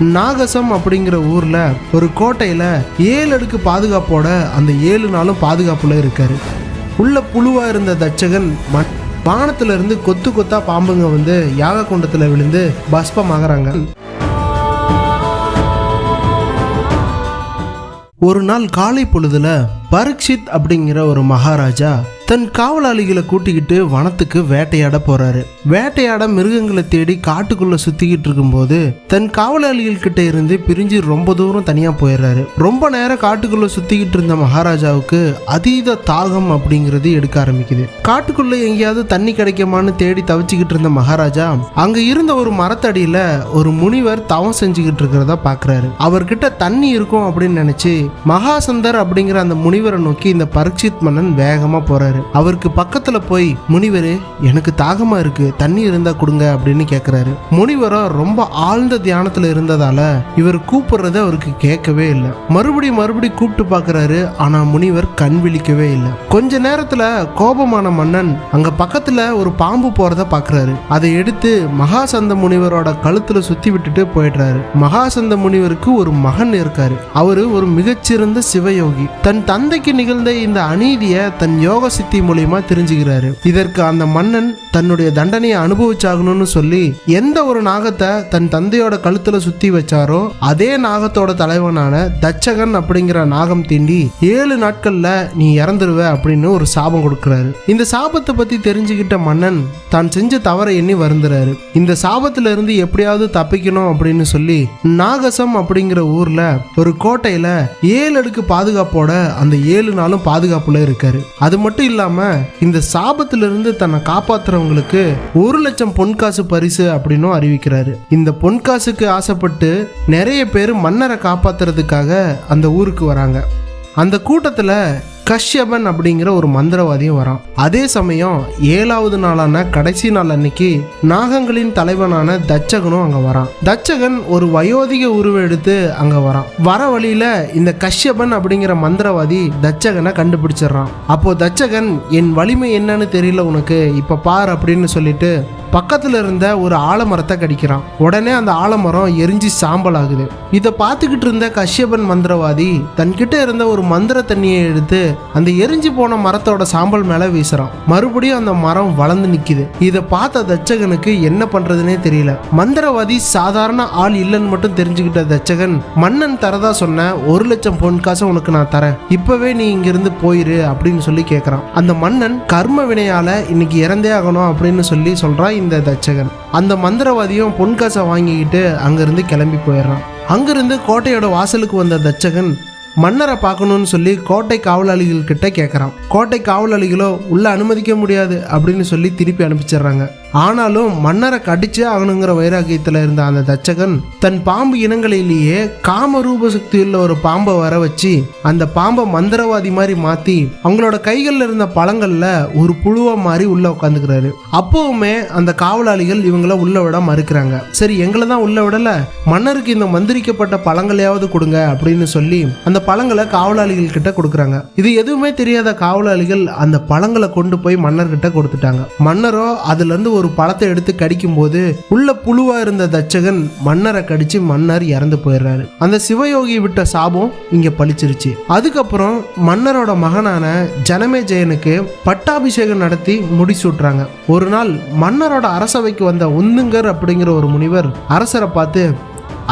நாகசம் அப்படிங்கிற ஊர்ல ஒரு கோட்டையில ஏழு அடுக்கு பாதுகாப்போட அந்த ஏழு நாளும் பாதுகாப்புல இருக்காரு. உள்ள புழுவா இருந்த தட்சகன் வானத்துல இருந்து கொத்து கொத்தா பாம்புங்க வந்து யாக குண்டத்துல விழுந்து பஸ்பமாகறாங்க. ஒரு நாள் காலை பொழுதுல பரீட்சித் அப்படிங்கிற ஒரு மகாராஜா தன் காவலாளிகளை கூட்டிக்கிட்டு வனத்துக்கு வேட்டையாட போறாரு. வேட்டையாட மிருகங்களை தேடி காட்டுக்குள்ள சுத்திக்கிட்டு இருக்கும்போது தன் காவலாளிகள் கிட்ட இருந்து பிரிஞ்சு ரொம்ப தூரம் தனியா போயிடுறாரு. ரொம்ப நேரம் காட்டுக்குள்ள சுத்திக்கிட்டு இருந்த மகாராஜாவுக்கு அதீத தாகம் அப்படிங்கிறது எடுக்க ஆரம்பிக்குது. காட்டுக்குள்ள எங்கேயாவது தண்ணி கிடைக்குமான்னு தேடி தவிச்சுக்கிட்டு இருந்த மகாராஜா அங்க இருந்த ஒரு மரத்தடியில ஒரு முனிவர் தவம் செஞ்சுக்கிட்டு இருக்கிறத பாக்குறாரு. அவர்கிட்ட தண்ணி இருக்கும் அப்படின்னு நினைச்சு மகாசந்தர் அப்படிங்கிற அந்த முனி முனிவரை நோக்கி இந்த பரீட்சித் மன்னன் வேகமா போறாரு. அவருக்கு பக்கத்துல போய் முனிவரே எனக்கு தாகமா இருக்கு. தண்ணி இருந்தா கொடுங்க அப்படின்னு கேக்குறாரு. முனிவரோ ரொம்ப ஆழ்ந்த தியானத்துல இருந்ததால இவர் கூப்பிடுறத அவருக்கு கேட்கவே இல்லை. மறுபடியும் மறுபடியும் கூப்பிட்டு பார்க்கறாரு ஆனா முனிவர் கண் விழிக்கவே இல்லை. கொஞ்ச நேரத்துல கோபமான மன்னன் அங்க பக்கத்துல ஒரு பாம்பு போறத பாக்குறாரு. அதை எடுத்து மகாசந்த முனிவரோட கழுத்துல சுத்தி விட்டுட்டு போயிடுறாரு. மகாசந்த முனிவருக்கு ஒரு மகன் இருக்காரு. அவரு ஒரு மிகச்சிறந்த சிவயோகி. தன் தந்தைக்கு நிகழ்ந்த இந்த அநீதியை தன் யோக சித்தி மூலியமா தெரிஞ்சுக்கிறாரு. இதற்கு அந்த மன்னன் தன்னுடைய தண்டனையை அனுபவிச்சாகணும்னு சொல்லி எந்த ஒரு நாகத்தை தன் தந்தையோட கழுத்துல சுத்தி வச்சாரோ அதே நாகத்தோட தலைவனான தச்சகன் அப்படிங்கிற நாகம் தீண்டி ஏழு நாட்கள்ல நீ இறந்துருவ அப்படின்னு ஒரு சாபம் கொடுக்கிறாரு. இந்த சாபத்தை பத்தி தெரிஞ்சுக்கிட்ட மன்னன் தான் செஞ்ச தவறை எண்ணி வருந்துறாரு. இந்த சாபத்துல இருந்து எப்படியாவது தப்பிக்கணும் அப்படின்னு சொல்லி நாகசம் அப்படிங்கிற ஊர்ல ஒரு கோட்டையில ஏழு அடுக்கு பாதுகாப்போட அந்த ஏழு நாளும் பாதுகாப்புல இருக்காரு. அது மட்டும் இல்லாம இந்த சாபத்துல இருந்து தன்னை காப்பாத்துறவங்களுக்கு ஒரு லட்சம் பொன்காசு பரிசு அப்படின்னும் அறிவிக்கிறாரு. இந்த பொன்காசுக்கு ஆசைப்பட்டு நிறைய பேர் மன்னரை காப்பாத்துறதுக்காக அந்த ஊருக்கு வராங்க. அந்த கூட்டத்துல கஷ்யபன் அப்படிங்கிற ஒரு மந்திரவாதியும் வரான். அதே சமயம் ஏழாவது நாளான கடைசி நாள் அன்னைக்கு நாகங்களின் தலைவனான தச்சகனும் அங்க வரான். தச்சகன் ஒரு வயோதிக உருவம் எடுத்து அங்க வரான். வர வழியில இந்த கஷ்யபன் அப்படிங்கிற மந்திரவாதி தச்சகனை கண்டுபிடிச்சிடுறான். அப்போ தச்சகன் என் வலிமை என்னன்னு தெரியல உனக்கு இப்ப பார் அப்படின்னு சொல்லிட்டு பக்கத்துல இருந்த ஒரு ஆலமரத்தை கடிக்கிறான். உடனே அந்த ஆலமரம் எரிஞ்சு சாம்பல் ஆகுது இதை பார்த்துக்கிட்டு இருந்த கஷ்யபன் மந்திரவாதி தன்கிட்ட இருந்த ஒரு மந்திர தண்ணியை எடுத்து அந்த எரிஞ்சு போன மரத்தோட சாம்பல் மேல வீசுறான். மறுபடியும் அந்த மரம் வளர்ந்து நிக்குது. இதை பார்த்த தச்சகனுக்கு என்ன பண்றதுனே தெரியல. மந்திரவாதி சாதாரண ஆள் இல்லைன்னு மட்டும் தெரிஞ்சுக்கிட்ட தச்சகன் மன்னன் தரதா சொன்ன ஒரு லட்சம் பொன் காசை உனக்கு நான் தரேன். இப்பவே நீ இங்கிருந்து போயிரு அப்படின்னு சொல்லி கேட்கறான் அந்த மன்னன் கர்ம வினையால இன்னைக்கு இறந்தே ஆகணும் அப்படின்னு சொல்லி சொல்றான். இந்த தச்சகன் அந்த மந்திரவாதியும் பொன்காசை வாங்கிக்கிட்டு அங்கிருந்து கிளம்பி போயிடுறான். அங்கிருந்து கோட்டையோட வாசலுக்கு வந்த தச்சகன் மன்னரை பார்க்கணும்னு சொல்லி கோட்டை காவலாளிகள் கிட்ட கேட்குறான் கோட்டை காவலாளிகளோ உள்ள அனுமதிக்க முடியாது அப்படின்னு சொல்லி திருப்பி அனுப்பிச்சிடுறாங்க. ஆனாலும் மன்னரை கடிச்சே ஆகணுங்கிற வைராக்கியத்தில் இருந்த அந்த தச்சகன் தன் பாம்பு இனங்களிலேயே காமரூப சக்தியுள்ள ஒரு பாம்பை வர வச்சு அந்த பாம்பை மந்திரவாதி மாதிரி மாற்றி அவங்களோட கைகளில் இருந்த பழங்களில் ஒரு புழுவா மாதிரி உள்ள உட்காந்துக்கிறாரு. அப்போவுமே அந்த காவலாளிகள் இவங்கள உள்ள விட மறுக்கிறாங்க. சரி எங்களை தான் உள்ள விடல. மன்னருக்கு இந்த மந்திரிக்கப்பட்ட பழங்களையாவது கொடுங்க அப்படின்னு சொல்லி அந்த பழங்களை காவலாளிகள் கிட்ட கொடுக்குறாங்க. இது எதுவுமே தெரியாத காவலாளிகள் அந்த பழங்களை கொண்டு போய் மன்னர்கிட்ட கொடுத்துட்டாங்க. மன்னரோ அதுல இருந்து ஒரு பழத்தை எடுத்து கடிக்கும் போது உள்ள புழுவா இருந்த தச்சகன் மன்னரை கடிச்சு மன்னர் இறந்து போயிடுறாரு. அந்த சிவயோகி விட்ட சாபம் இங்க பழிச்சிருச்சு. அதுக்கப்புறம் மன்னரோட மகனான ஜனமேஜயனுக்கு பட்டாபிஷேகம் நடத்தி முடிசூட்டுறாங்க. ஒரு நாள் மன்னரோட அரசவைக்கு வந்த உந்துங்கர் அப்படிங்கிற ஒரு முனிவர் அரசரை பார்த்து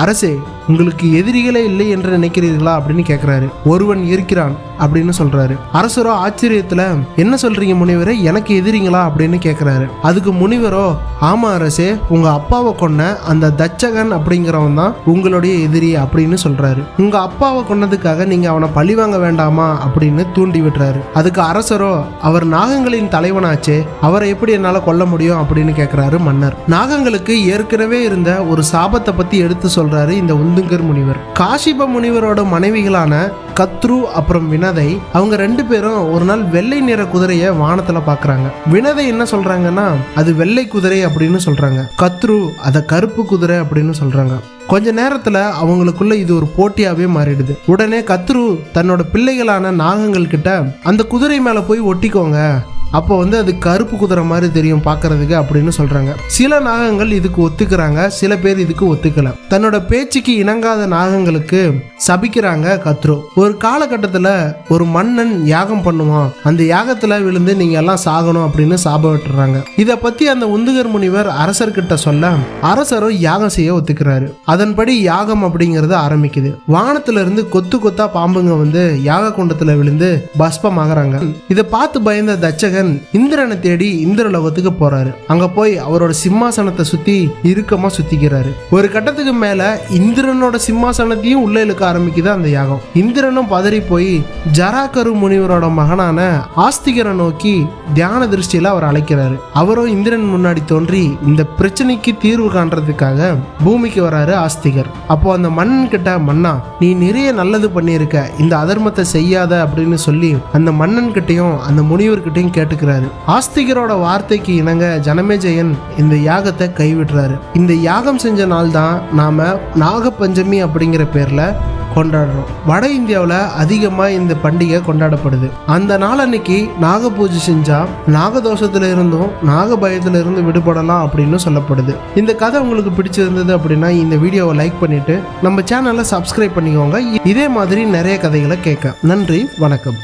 அரசே உங்களுக்கு எதிரிகளே இல்லை என்று நினைக்கிறீர்களா அப்படின்னு கேட்குறாரு ஒருவன் இருக்கிறான் அப்படின்னு சொல்றாரு. அரசரோ ஆச்சரியத்துல என்ன சொல்றீங்க முனிவரே எனக்கு எதிரிங்களா அப்படின்னு கேட்குறாரு அதுக்கு முனிவரோ ஆமா அரசே உங்க அப்பாவை கொன்ன அந்த தச்சகன் அப்படிங்கிறவன் தான் உங்களுடைய எதிரி அப்படின்னு சொல்றாரு. உங்க அப்பாவை கொன்னதுக்காக நீங்க அவனை பழிவாங்க வேண்டாமா அப்படின்னு தூண்டி விடுறாரு அதுக்கு அரசரோ அவர் நாகங்களின் தலைவனாச்சே அவரை எப்படி என்னால கொல்ல முடியும் அப்படின்னு கேட்குறாரு மன்னர். நாகங்களுக்கு ஏற்கனவே இருந்த ஒரு சாபத்தை பத்தி எடுத்து சொல்றாரு இந்த உந்துங்கர் முனிவர். காசிப முனிவரோட மனைவிகளான கத்ரு அப்புறம் வினதை அவங்க ரெண்டு பேரும் ஒரு நாள் வெள்ளை நிற குதிரையை வானத்துல பாக்குறாங்க. வினதை என்ன சொல்றாங்கன்னா அது வெள்ளை குதிரை அப்படின்னு சொல்றாங்க. கத்ரு அதை கருப்பு குதிரை அப்படின்னு சொல்றாங்க. கொஞ்ச நேரத்துல அவங்களுக்குள்ள இது ஒரு போட்டியாவே மாறிடுது. உடனே கத்ரு தன்னோட பிள்ளைகளான நாகங்கள் கிட்ட அந்த குதிரை மேல போய் ஒட்டிக்கோங்க அப்போ வந்து அது கருப்பு குதிரை மாதிரி தெரியும் பார்க்கறதுக்கு அப்படின்னு சொல்றாங்க. சில நாகங்கள் இதுக்கு ஒத்துக்கிறாங்க சில பேர் இதுக்கு ஒத்துக்கல. தன்னோட பேச்சுக்கு இணங்காத நாகங்களுக்கு சபிக்கிறாங்க கத்ரோ. ஒரு காலகட்டத்தில் ஒரு மன்னன் யாகம் பண்ணுவான். அந்த யாகத்தில் விழுந்து நீங்க எல்லாம் சாகணும் அப்படின்னு சாபம் விட்டுறாங்க. இதை பத்தி அந்த உந்துகர் முனிவர் அரசர்கிட்ட சொல்ல அரசரும் யாகம் செய்ய ஒத்துக்கிறாரு. அதன்படி யாகம் அப்படிங்கிறது ஆரம்பிக்குது. வானத்துல இருந்து கொத்து கொத்தா பாம்புங்க வந்து யாக குண்டத்துல விழுந்து பஸ்பமாகறாங்க. இதை பார்த்து பயந்த தச்சகன் இந்திரனை தேடி இந்திரலோகத்துக்கு போறாரு. அங்க போய் அவரோட சிம்மாசனத்தை சுத்தி இறுக்கமா சுத்திக்கிறாரு. ஒரு கட்டத்துக்கு மேல இந்திரனோட சிம்மாசனத்தையும் உள்ள இழுக்க ஆரம்பிக்குது அந்த யாகம். இந்திரனும் பதறி போய் ஜராகரு முனிவரோட மகனான ஆஸ்திகரை நோக்கி தியான திருஷ்டியில அவர் அழைக்கிறாரு. அவரும் இந்திரன் முன்னாடி தோன்றி இந்த பிரச்சனைக்கு தீர்வு காண்றதுக்காக பூமிக்கு வராரு ஆஸ்திகர். அப்போ அந்த மன்னன் கிட்ட மன்னா நீ நிறைய நல்லது பண்ணியிருக்க. இந்த அதர்மத்தை செய்யாத அப்படின்னு சொல்லி அந்த மன்னன் கிட்டையும் அந்த முனிவர்கிட்டையும் கேட்டுக்கிறாரு ஆஸ்திகரோட வார்த்தைக்கு இணங்க ஜனமேஜயன் இந்த யாகத்தை கைவிடுறாரு இந்த யாகம் செஞ்ச நாள் தான் நாம நாகப்பஞ்சமி அப்படிங்கிற பேர்ல கொண்டாடுறோம். வட இந்தியாவில் அதிகமாக இந்த பண்டிகை கொண்டாடப்படுது. அந்த நாள் அன்னைக்கு நாக பூஜை செஞ்சா நாகதோஷத்துல இருந்தும் நாக பயத்துல இருந்து விடுபடலாம் அப்படின்னு சொல்லப்படுது. இந்த கதை உங்களுக்கு பிடிச்சிருந்தது அப்படின்னா இந்த வீடியோவை லைக் பண்ணிட்டு நம்ம சேனலை சப்ஸ்கிரைப் பண்ணிக்கோங்க. இதே மாதிரி நிறைய கதைகளை கேட்க. நன்றி வணக்கம்.